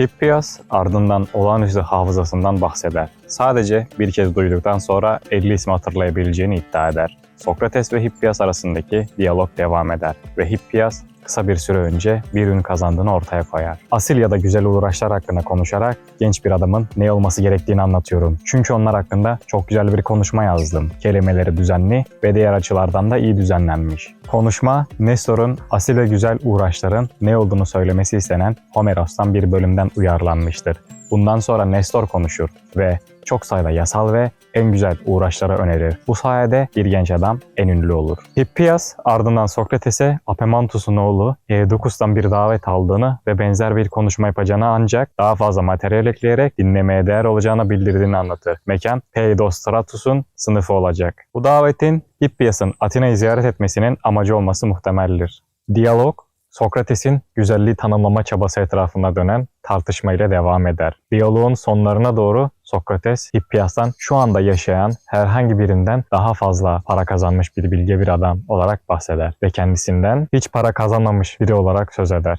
Hippias ardından olağanüstü hafızasından bahseder. Sadece bir kez duyduktan sonra 50 ismi hatırlayabileceğini iddia eder. Sokrates ve Hippias arasındaki diyalog devam eder ve Hippias kısa bir süre önce bir ün kazandığını ortaya koyar. Asil ya da güzel uğraşlar hakkında konuşarak genç bir adamın ne olması gerektiğini anlatıyorum. Çünkü onlar hakkında çok güzel bir konuşma yazdım. Kelimeleri düzenli ve diğer açılardan da iyi düzenlenmiş. Konuşma, Nestor'un asil ve güzel uğraşların ne olduğunu söylemesi istenen Homeros'tan bir bölümden uyarlanmıştır. Bundan sonra Nestor konuşur ve çok sayıda yasal ve en güzel uğraşlara önerir. Bu sayede bir genç adam en ünlü olur. Hippias ardından Sokrates'e Apemantus'un oğlu Eudokus'tan bir davet aldığını ve benzer bir konuşma yapacağını ancak daha fazla materyal ekleyerek dinlemeye değer olacağını bildirdiğini anlatır. Mekan Peidostratus'un sınıfı olacak. Bu davetin Hippias'ın Atina'yı ziyaret etmesinin amacı olması muhtemeldir. Diyalog Sokrates'in güzelliği tanımlama çabası etrafında dönen tartışmayla devam eder. Diyaloğun sonlarına doğru Sokrates, Hippias'tan şu anda yaşayan herhangi birinden daha fazla para kazanmış bir bilge bir adam olarak bahseder ve kendisinden hiç para kazanmamış biri olarak söz eder.